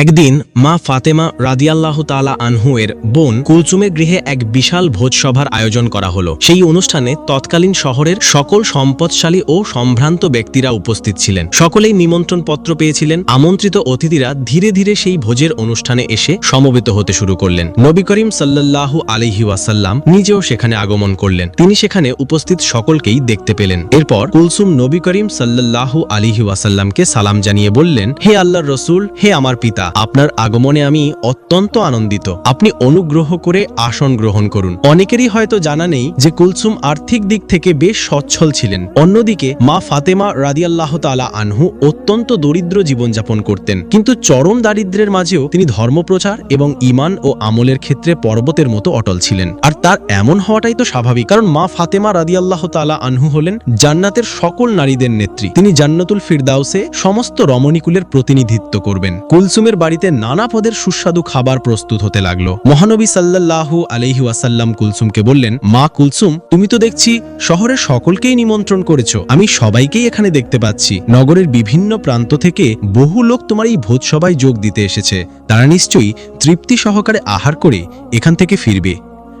একদিন মা ফাতেমা রাদিয়াল্লাহ তালা আনহু এর বোন কুলচুমের গৃহে এক বিশাল ভোজসভার আয়োজন করা হলো। সেই অনুষ্ঠানে তৎকালীন শহরের সকল সম্পদশালী ও সম্ভ্রান্ত ব্যক্তিরা উপস্থিত ছিলেন। সকলেই নিমন্ত্রণ পত্র পেয়েছিলেন। আমন্ত্রিত অতিথিরা ধীরে ধীরে সেই ভোজের অনুষ্ঠানে এসে সমবেত হতে শুরু করলেন। নবী করিম সাল্লাল্লাহু আলিহি ওয়াসাল্লাম নিজেও সেখানে আগমন করলেন। তিনি সেখানে উপস্থিত সকলকেই দেখতে পেলেন। এরপর কুলসুম নবী করিম সাল্লাল্লাহু আলিহি ওয়াসাল্লামকে সালাম জানিয়ে বললেন, হে আল্লাহর রসুল, হে আমার পিতা। আপনার আগমনে আমি অত্যন্ত আনন্দিত। আপনি অনুগ্রহ করে আসন গ্রহণ করুন। অনেকেরই হয়তো জানা নেই যে কুলসুম আর্থিক দিক থেকে বেশ সচ্ছল ছিলেন। অন্যদিকে মা ফাতেমা রাদিয়াল্লাহ তালা আনহু অত্যন্ত দরিদ্র জীবনযাপন করতেন। কিন্তু চরম দারিদ্র্যের মাঝেও তিনি ধর্মপ্রচার এবং ইমান ও আমলের ক্ষেত্রে পর্বতের মতো অটল ছিলেন। আর তার এমন হওয়াটাই তো স্বাভাবিক। কারণ মা ফাতেমা রাদিয়াল্লাহ তালা আনহু হলেন জান্নাতের সকল নারীদের নেত্রী। তিনি জান্নাতুল ফিরদাউসে সমস্ত রমণীকুলের প্রতিনিধিত্ব করবেন। কুলসুমের বাড়িতে নানা পদের সুস্বাদু খাবার প্রস্তুত হতে লাগল। মহানবী সাল্লাল্লাহু আলহি ওয়াসাল্লাম কুলসুমকে বললেন, মা কুলসুম, তুমি তো দেখছি শহরের সকলকেই নিমন্ত্রণ করেছ। আমি সবাইকেই এখানে দেখতে পাচ্ছি। নগরের বিভিন্ন প্রান্ত থেকে বহু লোক তোমার এই ভোজসভায় যোগ দিতে এসেছে। তারা নিশ্চয়ই তৃপ্তি সহকারে আহার করে এখান থেকে ফিরবে।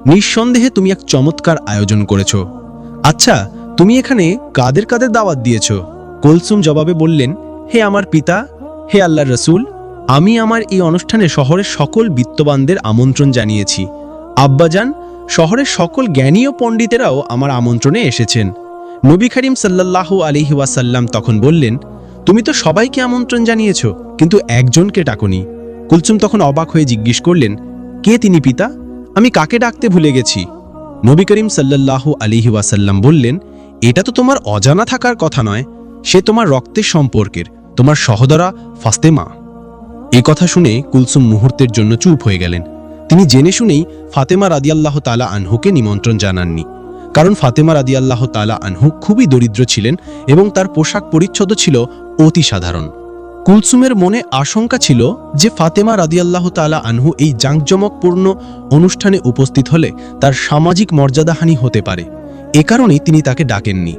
নিঃসন্দেহে তুমি এক চমৎকার আয়োজন করেছ। আচ্ছা তুমি এখানে কাদের কাদের দাওয়াত দিয়েছ? কুলসুম জবাবে বললেন, হে আমার পিতা, হে আল্লাহর রসুল আমি আমার এই অনুষ্ঠানে শহরের সকল বিত্তবানদের আমন্ত্রণ জানিয়েছি। আব্বাজান, শহরের সকল জ্ঞানী ও পণ্ডিতেরাও আমার আমন্ত্রণে এসেছেন। নবী করিম সাল্লাল্লাহু আলিহি ওয়াসাল্লাম তখন বললেন, তুমি তো সবাইকে আমন্ত্রণ জানিয়েছ, কিন্তু একজনকে ডাকনি। কুলসুম তখন অবাক হয়ে জিজ্ঞেস করলেন, কে তিনি পিতা? আমি কাকে ডাকতে ভুলে গেছি? নবী করিম সাল্লাল্লাহু আলিহি ওয়াসাল্লাম বললেন, এটা তো তোমার অজানা থাকার কথা নয়, সে তোমার রক্তের সম্পর্কের, তোমার সহদরা ফাস্তেমা এই কথা শুনে কুলসুম মুহূর্তের জন্য চুপ হয়ে গেলেন। তিনি জেনে শুনেই ফাতেমা রাদিয়াল্লাহ তালা আনহুকে নিমন্ত্রণ জানাননি। কারণ ফাতেমা রাদিয়াল্লাহ তালা আনহু খুবই দরিদ্র ছিলেন এবং তার পোশাক পরিচ্ছদ ছিল অতি সাধারণ। কুলসুমের মনে আশঙ্কা ছিল যে ফাতেমা রাদিয়াল্লাহ তালা আনহু এই জাঁকজমকপূর্ণ অনুষ্ঠানে উপস্থিত হলে তার সামাজিক মর্যাদাহানি হতে পারে। এ কারণেই তিনি তাকে ডাকেননি।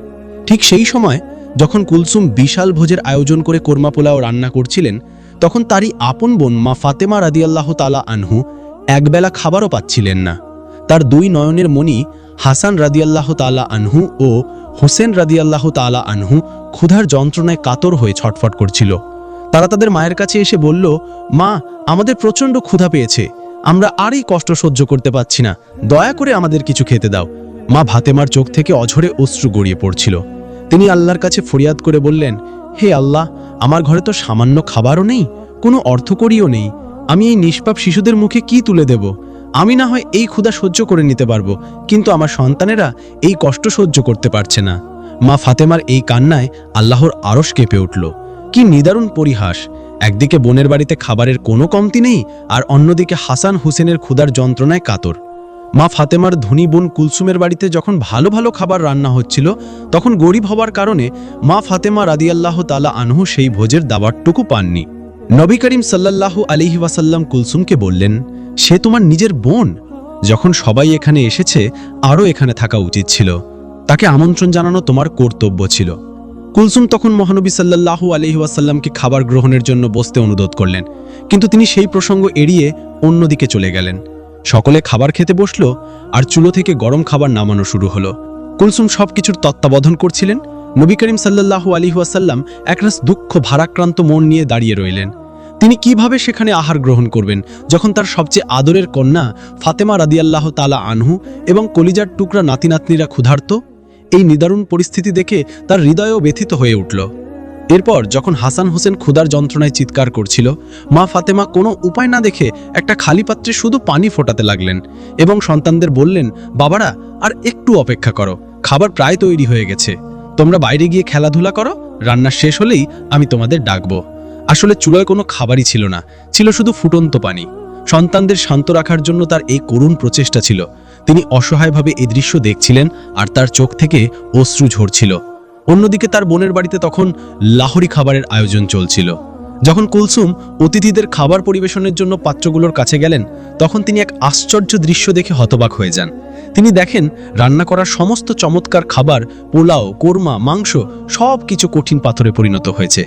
ঠিক সেই সময় যখন কুলসুম বিশাল ভোজের আয়োজন করে কোরমা পোলাও রান্না করছিলেন তখন তারই আপন বোন মা ফাতেমা রাদিয়াল্লাহ তালা আনহু একবেলা খাবারও পাচ্ছিলেন না। তার দুই নয়নের মণি হাসান রাদিয়াল্লাহ তালা আনহু ও হোসেন রাদিয়াল্লাহ তালা আনহু ক্ষুধার যন্ত্রণায় কাতর হয়ে ছটফট করছিল। তারা তাদের মায়ের কাছে এসে বলল, মা, আমাদের প্রচণ্ড ক্ষুধা পেয়েছে। আমরা আর এই কষ্ট সহ্য করতে পারছি না। দয়া করে আমাদের কিছু খেতে দাও। মা ভাতেমার চোখ থেকে অঝরে অশ্রু গড়িয়ে পড়ছিল। তিনি আল্লাহর কাছে ফরিয়াদ করে বললেন হে আল্লাহ, আমার ঘরে তো সামান্য খাবারও নেই, কোনো অর্থকরীও নেই। আমি এই নিষ্পাপ শিশুদের মুখে কি তুলে দেব? আমি না হয় এই ক্ষুধা সহ্য করে নিতে পারব, কিন্তু আমার সন্তানেরা এই কষ্ট সহ্য করতে পারছে না। মা ফাতেমার এই কান্নায় আল্লাহর আরশ কেঁপে উঠল। কি নিদারুণ পরিহাস! একদিকে বোনের বাড়িতে খাবারের কোনো কমতি নেই, আর অন্যদিকে হাসান হুসেনের ক্ষুধার যন্ত্রণায় কাতর। মা ফাতেমার ধনী বোন কুলসুমের বাড়িতে যখন ভালো ভালো খাবার রান্না হচ্ছিল, তখন গরিব হওয়ার কারণে মা ফাতেমা রাদিয়াল্লাহ তালা আনহু সেই ভোজের দাবারটুকু পাননি। নবী করিম সাল্লাল্লাহু আলিহি ওয়াসাল্লাম কুলসুমকে বললেন, সে তোমার নিজের বোন? যখন সবাই এখানে এসেছে, আরও এখানে থাকা উচিত ছিল। তাকে আমন্ত্রণ জানানো তোমার কর্তব্য ছিল। কুলসুম তখন মহানবী সাল্লাল্লাহু আলহি ওয়াসাল্লামকে খাবার গ্রহণের জন্য বসতে অনুরোধ করলেন, কিন্তু তিনি সেই প্রসঙ্গ এড়িয়ে অন্যদিকে চলে গেলেন। সকলে খাবার খেতে বসল আর চুলো থেকে গরম খাবার নামানো শুরু হলো। কুলসুম সবকিছুর তত্ত্বাবধান করছিলেন। নবী করিম সাল্লাল্লাহু আলী ওয়াসাল্লাম একরাস দুঃখ ভারাক্রান্ত মন নিয়ে দাঁড়িয়ে রইলেন। তিনি কীভাবে সেখানে আহার গ্রহণ করবেন, যখন তার সবচেয়ে আদরের কন্যা ফাতেমা রাদিয়াল্লাহ তালা আনহু এবং কলিজার টুকরা নাতি নাতনিরা ক্ষুধার্ত? এই নিদারুণ পরিস্থিতি দেখে তার হৃদয়ও ব্যথিত হয়ে উঠল। এরপর যখন হাসান হোসেন ক্ষুধার যন্ত্রণায় চিৎকার করছিল, মা ফাতেমা কোনো উপায় না দেখে একটা খালি পাত্রে শুধু পানি ফোটাতে লাগলেন এবং সন্তানদের বললেন, বাবারা, আর একটু অপেক্ষা করো, খাবার প্রায় তৈরি হয়ে গেছে। তোমরা বাইরে গিয়ে খেলাধুলা করো, রান্না শেষ হলেই আমি তোমাদের ডাকবো। আসলে চুলোয় কোনো খাবারই ছিল না, ছিল শুধু ফুটন্ত পানি। সন্তানদের শান্ত রাখার জন্য তার এই করুণ প্রচেষ্টা ছিল। তিনি অসহায়ভাবে এই দৃশ্য দেখছিলেন আর তার চোখ থেকে অশ্রু ঝরছিল। অন্যদিকে তার বোনের বাড়িতে তখন লাহোরি খাবারের আয়োজন চলছিল। যখন কুলসুম অতিথিদের খাবার পরিবেশনের জন্য পাত্রগুলোর কাছে গেলেন, তখন তিনি এক আশ্চর্য দৃশ্য দেখে হতবাক হয়ে যান। তিনি দেখেন, রান্না করার সমস্ত চমৎকার খাবার, পোলাও, কোরমা, মাংস সব কিছু কঠিন পাথরে পরিণত হয়েছে।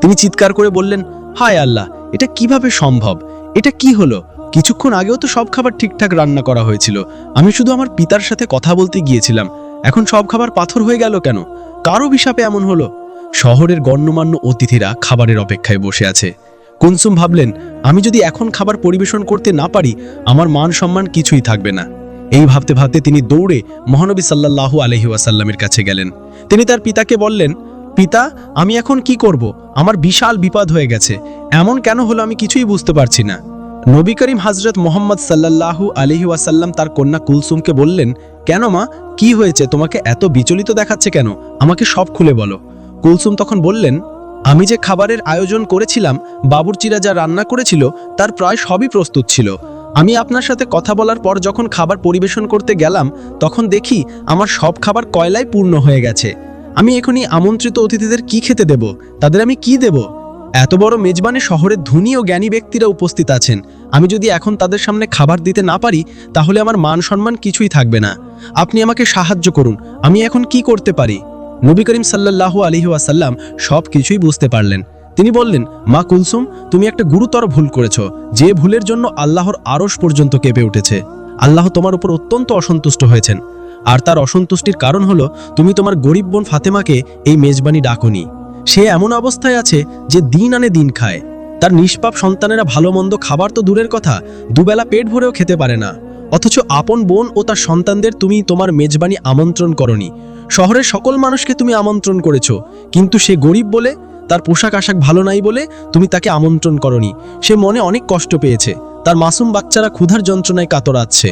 তিনি চিৎকার করে বললেন, হায় আল্লাহ, এটা কীভাবে সম্ভব? এটা কি হলো? কিছুক্ষণ আগেও তো সব খাবার ঠিকঠাক রান্না করা হয়েছিল। আমি শুধু আমার পিতার সাথে কথা বলতে গিয়েছিলাম। এখন সব খাবার পাথর হয়ে গেল কেন? কার অভিশাপে এমন হলো? শহরের গণ্যমান্য অতিথিরা খাবারের অপেক্ষায় বসে আছে। কুনসুম ভাবলেন, আমি যদি এখন খাবার পরিবেশন করতে না পারি, আমার মান সম্মান কিছুই থাকবে না। এই ভাবতে ভাবতে তিনি দৌড়ে মহানবী সাল্লাল্লাহু আলহি ওয়াসাল্লামের কাছে গেলেন। তিনি তার পিতাকে বললেন, পিতা, আমি এখন কি করব? আমার বিশাল বিপদ হয়ে গেছে। এমন কেন হলো আমি কিছুই বুঝতে পারছি না। নবী করিম হজরত মোহাম্মদ সাল্লাল্লাহু আলহি ওয়াসাল্লাম তার কন্যা কুলসুমকে বললেন কেন মা? কি হয়েছে? তোমাকে এত বিচলিত দেখাচ্ছে কেন? আমাকে সব খুলে বলো। কুলসুম তখন বললেন, আমি যে খাবারের আয়োজন করেছিলাম, বাবুরচিরা যা রান্না করেছিল, তার প্রায় সবই প্রস্তুত ছিল। আমি আপনার সাথে কথা বলার পর যখন খাবার পরিবেশন করতে গেলাম, তখন দেখি আমার সব খাবার কয়লায় পূর্ণ হয়ে গেছে। আমি এখনই আমন্ত্রিত অতিথিদের কি খেতে দেব? তাদের আমি কি দেব? এত বড় মেজবানে শহরের ধনী ও জ্ঞানী ব্যক্তিরা উপস্থিত আছেন। আমি যদি এখন তাদের সামনে খাবার দিতে না পারি, তাহলে আমার মান সম্মান কিছুই থাকবে না। আপনি আমাকে সাহায্য করুন, আমি এখন কি করতে পারি? নবী করিম সাল্লাল্লাহু আলহি ওয়াসাল্লাম সব কিছুই বুঝতে পারলেন। তিনি বললেন, মা কুলসুম, তুমি একটা গুরুতর ভুল করেছ, যে ভুলের জন্য আল্লাহর আরস পর্যন্ত কেঁপে উঠেছে। আল্লাহ তোমার উপর অত্যন্ত অসন্তুষ্ট হয়েছেন। আর তার অসন্তুষ্টির কারণ হলো, তুমি তোমার গরিব বোন ফাতেমাকে এই মেজবানি ডাকনি। সে এমন অবস্থায় আছে যে দিন আনে দিন খায়। তার নিষ্পাপ সন্তানেরা ভালো মন্দ খাবার তো দূরের কথা, দুবেলা পেট ভরেও খেতে পারে না। অথচ আপন বোন ও তার সন্তানদের তুমি তোমার মেজবানি আমন্ত্রণ করনি। শহরের সকল মানুষকে তুমি আমন্ত্রণ করেছ, কিন্তু সে গরিব বলে, তার পোশাক আশাক ভালো নাই বলে তুমি তাকে আমন্ত্রণ করনি। সে মনে অনেক কষ্ট পেয়েছে, তার মাসুম বাচ্চারা ক্ষুধার যন্ত্রণায় কাতরাচ্ছে।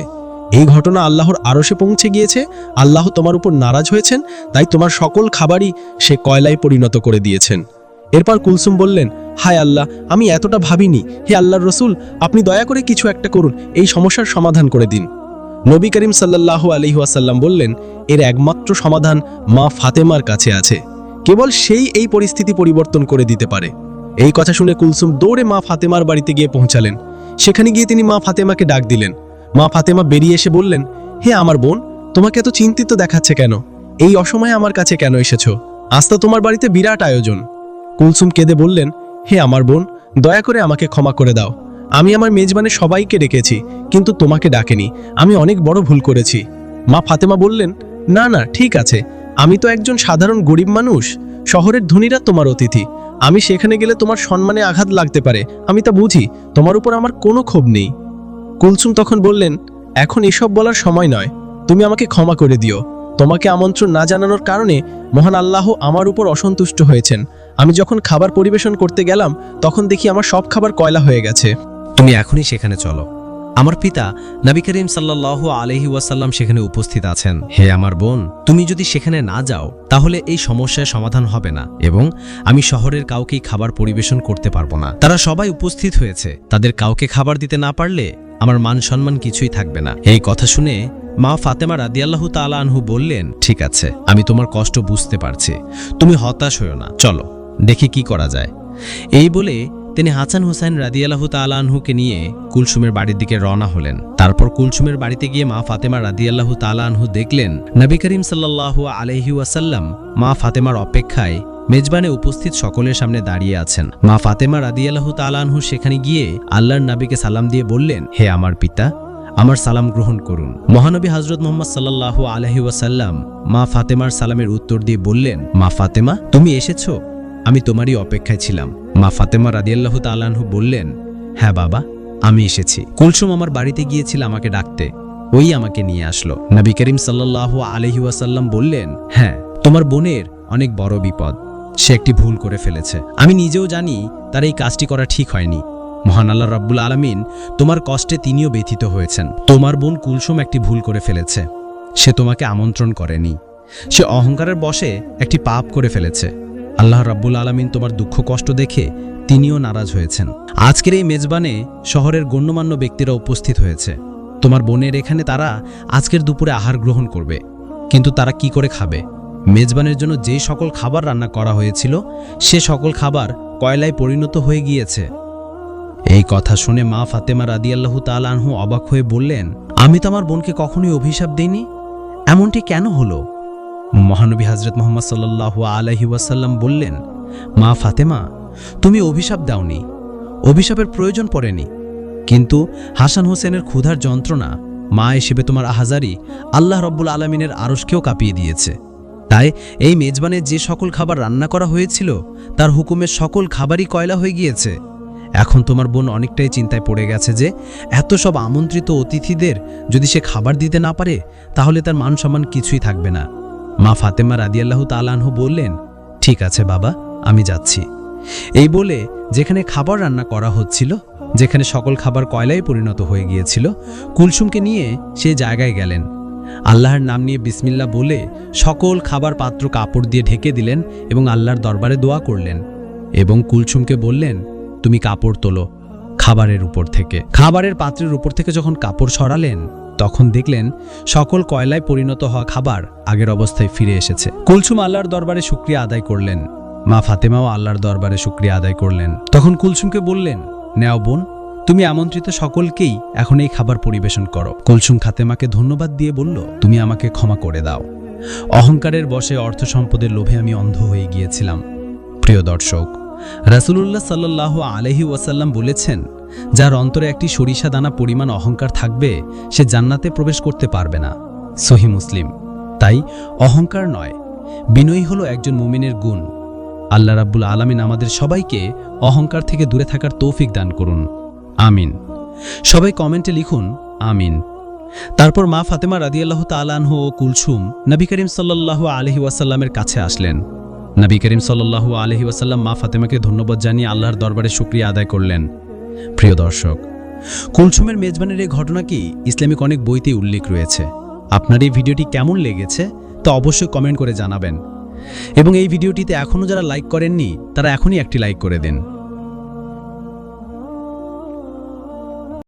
এই ঘটনা আল্লাহর আরশে পৌঁছে গিয়েছে। আল্লাহ তোমার উপর নারাজ হয়েছেন, তাই তোমার সকল খাবারই সে কয়লায় পরিণত করে দিয়েছেন। এরপর কুলসুম বললেন, হায় আল্লাহ, আমি এতটা ভাবিনি। হে আল্লাহর রসুল, আপনি দয়া করে কিছু একটা করুন, এই সমস্যার সমাধান করে দিন। নবী করিম সাল্লাল্লাহু আলহিহাসাল্লাম বললেন, এর একমাত্র সমাধান মা ফাতেমার কাছে আছে। কেবল সেই এই পরিস্থিতি পরিবর্তন করে দিতে পারে। এই কথা শুনে কুলসুম দৌড়ে মা ফাতেমার বাড়িতে গিয়ে পৌঁছালেন। সেখানে গিয়ে তিনি মা ফাতেমাকে ডাক দিলেন। মা ফাতেমা বেরিয়ে এসে বললেন, হে আমার বোন, তোমাকে এত চিন্তিত দেখাচ্ছে কেন? এই অসময়ে আমার কাছে কেন এসেছ? আজ তো তোমার বাড়িতে বিরাট আয়োজন। কুলসুম কেঁদে বললেন, হে আমার বোন, দয়া করে আমাকে ক্ষমা করে দাও। আমি আমার মেজবানে সবাইকে ডেকেছি, কিন্তু তোমাকে ডাকেনি। আমি অনেক বড় ভুল করেছি। মা ফাতেমা বললেন, না না, ঠিক আছে। আমি তো একজন সাধারণ গরিব মানুষ। শহরের ধনীরা তোমার অতিথি। আমি সেখানে গেলে তোমার সম্মানে আঘাত লাগতে পারে। আমি তা বুঝি। তোমার উপর আমার কোনো ক্ষোভ নেই। কুলসুম তখন বললেন, এখন এসব বলার সময় নয়। তুমি আমাকে ক্ষমা করে দিও। তোমাকে আমন্ত্রণ না জানানোর কারণে মহান আল্লাহ আমার উপর অসন্তুষ্ট হয়েছেন। আমি যখন খাবার পরিবেশন করতে গেলাম, তখন দেখি আমার সব খাবার কয়লা হয়ে গেছে। তুমি এখনই সেখানে চলো। আমার পিতা নবী করিম সাল্লাহ আলহি ওয়াসাল্লাম সেখানে উপস্থিত আছেন। হে আমার বোন, তুমি যদি সেখানে না যাও, তাহলে এই সমস্যার সমাধান হবে না এবং আমি শহরের কাউকেই খাবার পরিবেশন করতে পারব না। তারা সবাই উপস্থিত হয়েছে। তাদের কাউকে খাবার দিতে না পারলে আমার মান সম্মান কিছুই থাকবে না। এই কথা শুনে মা ফাতেমা রাদিয়াল্লাহু তাআলা আনহু বললেন, ঠিক আছে, আমি তোমার কষ্ট বুঝতে পারছি। তুমি হতাশ হও না। চলো, দেখি কি করা যায়। এই বলে তিনি হাসান হুসাইন রাদিয়াল্লাহু তালানহুকে নিয়ে কুলসুমের বাড়ির দিকে রওনা হলেন। তারপর কুলসুমের বাড়িতে গিয়ে মা ফাতেমা রাদিয়াল্লাহু তালানহু দেখলেন, নবী করিম আলাইহি ওয়াসাল্লাম মা ফাতেমার অপেক্ষায় মেজবানে উপস্থিত সকলের সামনে দাঁড়িয়ে আছেন। মা ফাতেমা রাদিয়াল্লাহু তালানহু সেখানে গিয়ে আল্লাহর নবীকে সালাম দিয়ে বললেন, হে আমার পিতা, আমার সালাম গ্রহণ করুন। মহানবী হজরত মোহাম্মদ সাল্লাল্লাহু আলহি ওয়াসাল্লাম মা ফাতেমার সালামের উত্তর দিয়ে বললেন, মা ফাতেমা, তুমি এসেছ? আমি তোমারই অপেক্ষায় ছিলাম। মা ফাতেমা রাদিয়াল্লাহু তালানহু বললেন হ্যাঁ বাবা, আমি এসেছি। কুলসুম আমার বাড়িতে গিয়েছিল আমাকে ডাকতে। ওই আমাকে নিয়ে আসলো। নবী করিম সাল্লাল্লাহু আলহি ওয়াসাল্লাম বললেন হ্যাঁ তোমার বোনের অনেক বড় বিপদ। সে একটি ভুল করে ফেলেছে। আমি নিজেও জানি তার এই কাজটি করা ঠিক হয়নি। মহান আল্লাহ রাব্বুল আলামিন তোমার কষ্টে তিনিও ব্যথিত হয়েছেন। তোমার বোন কুলসুম একটি ভুল করে ফেলেছে। সে তোমাকে আমন্ত্রণ করেনি। সে অহংকারের বশে একটি পাপ করে ফেলেছে। আল্লাহ রাব্বুল আলামিন তোমার দুঃখ কষ্ট দেখে তিনিও নারাজ হয়েছেন। আজকের এই মেজবানে শহরের গণ্যমান্য ব্যক্তিরা উপস্থিত হয়েছে। তোমার বোনের এখানে তারা আজকের দুপুরে আহার গ্রহণ করবে। কিন্তু তারা কি করে খাবে? মেজবানের জন্য যে সকল খাবার রান্না করা হয়েছিল, সে সকল খাবার কয়লায় পরিণত হয়ে গিয়েছে। এই কথা শুনে মা ফাতেমা রাদিয়াল্লাহু তালানহু অবাক হয়ে বললেন, আমি তো আমার বোনকে কখনোই অভিশাপ দিইনি? এমনটি কেন হলো? মহানবী হজরত মোহাম্মদ সাল্লাহ আলহি ওয়াসাল্লাম বললেন, মা ফাতেমা, তুমি অভিশাপ দাওনি। অভিশাপের প্রয়োজন পড়েনি। কিন্তু হাসান হোসেনের ক্ষুধার যন্ত্রণা মা হিসেবে তোমার আহাজারি আল্লাহ রব্বুল আলমিনের আরসকেও কাঁপিয়ে দিয়েছে। তাই এই মেজবানে যে সকল খাবার রান্না করা হয়েছিল, তার হুকুমের সকল খাবারই কয়লা হয়ে গিয়েছে। এখন তোমার বোন অনেকটাই চিন্তায় পড়ে গেছে যে, এত সব আমন্ত্রিত অতিথিদের যদি সে খাবার দিতে না পারে, তাহলে তার মান সম্মান কিছুই থাকবে না। মা ফাতেমা রাদিয়াল্লাহু তালানহ বললেন, ঠিক আছে বাবা, আমি যাচ্ছি। এই বলে যেখানে খাবার রান্না করা হচ্ছিল, যেখানে সকল খাবার কয়লায় পরিণত হয়ে গিয়েছিল, কুলসুমকে নিয়ে সে জায়গায় গেলেন। আল্লাহর নাম নিয়ে বিসমিল্লা বলে সকল খাবার পাত্র কাপড় দিয়ে ঢেকে দিলেন এবং আল্লাহর দরবারে দোয়া করলেন। এবং কুলসুমকে বললেন, তুমি কাপড় তোলো খাবারের উপর থেকে। খাবারের পাত্রের উপর থেকে যখন কাপড় সরালেন, তখন দেখলেন সকল কয়লায় পরিণত হওয়া খাবার আগের অবস্থায় ফিরে এসেছে। কুলসুম আল্লাহর দরবারে শুক্রিয়া আদায় করলেন। মা ফাতেমাও আল্লাহর দরবারে শুক্রিয়া আদায় করলেন। তখন কুলসুমকে বললেন, নেও বোন তুমি আমন্ত্রিত সকলকেই এখন এই খাবার পরিবেশন করো। কুলসুম খাতেমাকে ধন্যবাদ দিয়ে বলল, তুমি আমাকে ক্ষমা করে দাও। অহংকারের বশে অর্থ সম্পদের লোভে আমি অন্ধ হয়ে গিয়েছিলাম। প্রিয় দর্শক, রাসূলুল্লাহ সাল্লাহ আলহি ওয়াসাল্লাম বলেছেন, যার অন্তরে একটি সরিষা দানা পরিমাণ অহংকার থাকবে, সে জান্নাতে প্রবেশ করতে পারবে না। সহি মুসলিম। তাই অহংকার নয়, বিনয়ী হলো একজন মুমিনের গুণ। আল্লাহ রাব্বুল আলামিন আমাদের সবাইকে অহংকার থেকে দূরে থাকার তৌফিক দান করুন। আমিন। সবাই কমেন্টে লিখুন, আমিন। তারপর মা ফাতেমা রাদিয়াল্লাহ তালানহ ও কুলসুম নবী করিম সাল্লাহ আলহি ওয়াসাল্লামের কাছে আসলেন। নবী করিম সাল্লাহ আলহি ওয়াসাল্লাম মা ফাতেমাকে ধন্যবাদ জানিয়ে আল্লাহর দরবারে শুক্রিয়া আদায় করলেন। প্রিয় দর্শক, কুলসুমের মেজবানের এই ঘটনা কি ইসলামিক অনেক বইতে উল্লেখ রয়েছে। আপনার এই ভিডিওটি কেমন লেগেছে তা অবশ্যই কমেন্ট করে জানাবেন। এবং এই ভিডিওটিতে এখনও যারা লাইক করেননি, তারা এখনই একটি লাইক করে দিন।